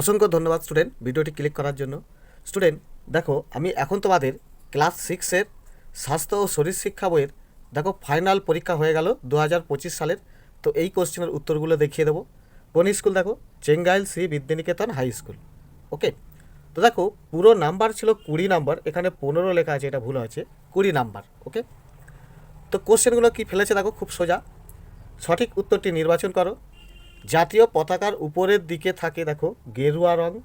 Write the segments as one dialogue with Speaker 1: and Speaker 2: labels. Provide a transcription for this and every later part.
Speaker 1: অসংখ্য ধন্যবাদ স্টুডেন্ট ভিডিওটি ক্লিক করার জন্য। স্টুডেন্ট দেখো, আমি এখন তোমাদের ক্লাস সিক্সের স্বাস্থ্য ও শরীর শিক্ষা বইয়ের, দেখো ফাইনাল পরীক্ষা হয়ে গেল দু হাজার পঁচিশ সালের। তো এই কোশ্চেনের উত্তরগুলো দেখিয়ে দেবো। কোন স্কুল দেখো, Chengail Shri Vidyaniketan high school okay তো দেখো, পুরো নাম্বার ছিল কুড়ি নাম্বার এখানে পনেরো লেখা আছে, এটা ভুল হয়েছে, কুড়ি নাম্বার ওকে তো কোশ্চেনগুলো কি ফেলেছে, দেখো, খুব সোজা। সঠিক উত্তরটি নির্বাচন করো। জাতীয় পতাকার উপরের দিকে থাকে, দেখো, গেরুয়া রং।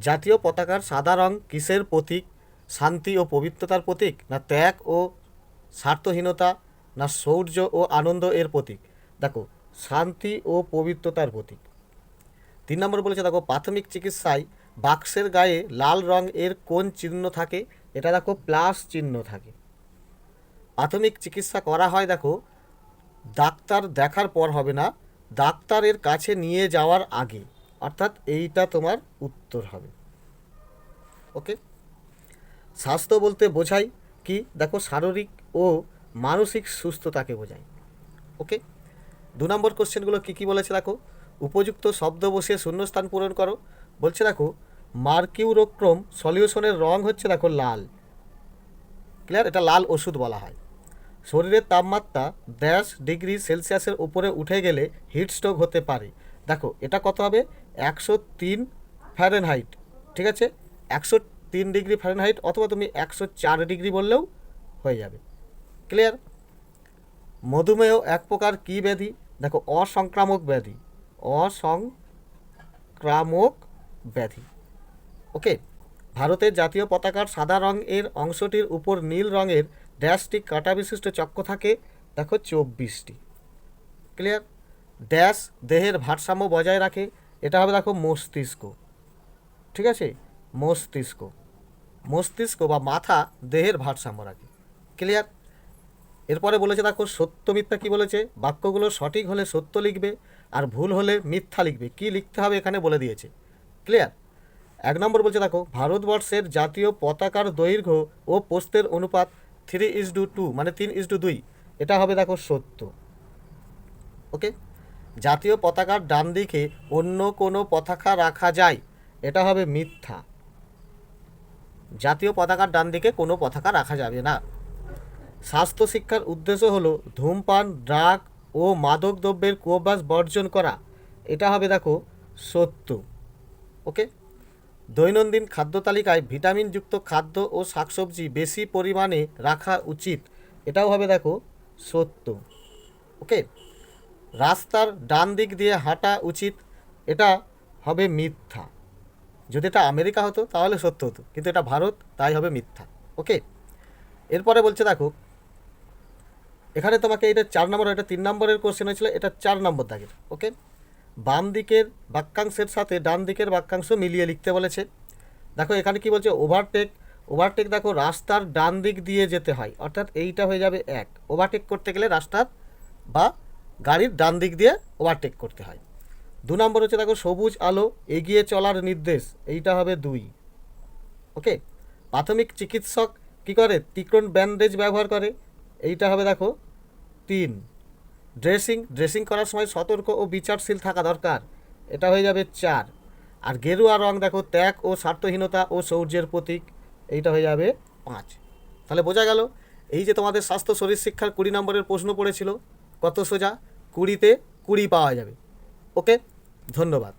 Speaker 1: জাতীয় পতাকার সাদা রং কিসের প্রতীক? শান্তি ও পবিত্রতার প্রতীক না ত্যাগ ও স্বার্থহীনতা না শৌর্য ও আনন্দ এর প্রতীক? দেখো, শান্তি ও পবিত্রতার প্রতীক। তিন নম্বর বলেছে, দেখো, প্রাথমিক চিকিৎসায় বাক্সের গায়ে লাল রং এর কোন চিহ্ন থাকে? এটা, দেখো, প্লাস চিহ্ন থাকে। প্রাথমিক চিকিৎসা করা হয়, দেখো, ডাক্তার দেখার পর হবে না ডাক্তারের কাছে নিয়ে যাওয়ার আগে, অর্থাৎ এইটা তোমার উত্তর হবে। ওকে? স্বাস্থ্য বলতে বোঝায় কি? দেখো, শারীরিক ও মানসিক সুস্থতাকে বোঝায়। ওকে? দু নম্বর কোশ্চেনগুলো কী কী বলেছে দেখো? উপযুক্ত শব্দ বসিয়ে শূন্যস্থান পূরণ করো। বলছে দেখো, মার্কিউরোক্রোম সলিউশনের রং হচ্ছে দেখো লাল। ক্লিয়ার? এটা লাল ওষুধ বলা হয়। শরীরের তাপমাত্রা ড্যাশ ডিগ্রি সেলসিয়াসের উপরে উঠে গেলে হিটস্ট্রোক হতে পারে। দেখো, এটা কত হবে? একশো তিন ফ্যারেনহাইট ঠিক আছে? একশো তিন ডিগ্রি ফ্যারেনহাইট অথবা তুমি একশো চার ডিগ্রি বললেও হয়ে যাবে। ক্লিয়ার মধুমেহ এক প্রকার কী ব্যাধি? দেখো, অসংক্রামক ব্যাধি। অসংক্রামক ব্যাধি। ওকে ভারতের জাতীয় পতাকার সাদা রঙের অংশটির উপর নীল রঙের ড্যাশটি কাঁটা বিশিষ্ট চক্র থাকে, দেখো চব্বিশটি। ক্লিয়ার ড্যাশ দেহের ভারসাম্য বজায় রাখে, এটা হবে দেখো মস্তিষ্ক। ঠিক আছে? মস্তিষ্ক। মস্তিষ্ক বা মাথা দেহের ভারসাম্য রাখে। ক্লিয়ার এরপরে বলেছে দেখো সত্য মিথ্যা কি বলেছে? বাক্যগুলো সঠিক হলে সত্য লিখবে আর ভুল হলে মিথ্যা লিখবে। কি লিখতে হবে এখানে বলে দিয়েছে। ক্লিয়ার এক নম্বর বলছে দেখো, ভারতবর্ষের জাতীয় পতাকার দৈর্ঘ্য ও পোস্তের অনুপাত থ্রি ইজ টু টু মানে তিন ইজ টু দুই, এটা হবে দেখো সত্য। ওকে জাতীয় পতাকার ডান দিকে অন্য কোনো পতাকা রাখা যায়, এটা হবে মিথ্যা। জাতীয় পতাকার ডান দিকে কোনো পতাকা রাখা যাবে না। স্বাস্থ্য শিক্ষার উদ্দেশ্য হলো ধূমপান, ড্রাগ ও মাদক দ্রব্যের কুঅভ্যাস বর্জন করা। এটা হবে দেখো সত্য। ওকে দৈনন্দিন খাদ্য তালিকায় ভিটামিনযুক্ত খাদ্য ও শাকসবজি বেশি পরিমাণে রাখা উচিত। এটাও হবে দেখো সত্য। ওকে? রাস্তার ডান দিক দিয়ে হাঁটা উচিত, এটা হবে মিথ্যা। যদি এটা আমেরিকা হতো, তাহলে সত্য হতো। কিন্তু এটা ভারত, তাই হবে মিথ্যা। ওকে? এরপরে বলছে দেখো, এখানে তোমাকে এটা চার নম্বর, এটা তিন নম্বরের কোশ্চেন হয়েছিল, এটা চার নম্বর দাগের। ওকে? বাম দিকের বাক্যাংশের সাথে ডান দিকের বাক্যাংশ মিলিয়ে লিখতে বলেছে। দেখো, এখানে কি বলছে? ওভারটেক ওভারটেক দেখো, রাস্তার ডান দিক দিয়ে যেতে হয়। অর্থাৎ এইটা হয়ে যাবে এক। ওভারটেক করতে গেলে রাস্তার বা গাড়ির ডান দিক দিয়ে ওভারটেক করতে হয়। দু নম্বর হচ্ছে দেখো, সবুজ আলো, এগিয়ে চলার নির্দেশ। এইটা হবে দুই। ওকে প্রাথমিক চিকিৎসক কি করে? তীক্ষ্ণ ব্যান্ডেজ ব্যবহার করে। এইটা হবে দেখো, তিন। ড্রেসিং ড্রেসিং করার সময় সতর্ক ও বিচারশীল থাকা দরকার। এটা হয়ে যাবে চার। আর গেরুয়া রং দেখো, ত্যাগ ও স্বার্থহীনতা ও শৌর্যের প্রতীক। এইটা হয়ে যাবে পাঁচ। তাহলে বোঝা গেল, এই যে তোমাদের স্বাস্থ্য, শরীর শিক্ষার কুড়ি নম্বরের প্রশ্ন পড়েছিল, কত সোজা? কুড়িতে কুড়ি পাওয়া যাবে। ওকে, ধন্যবাদ।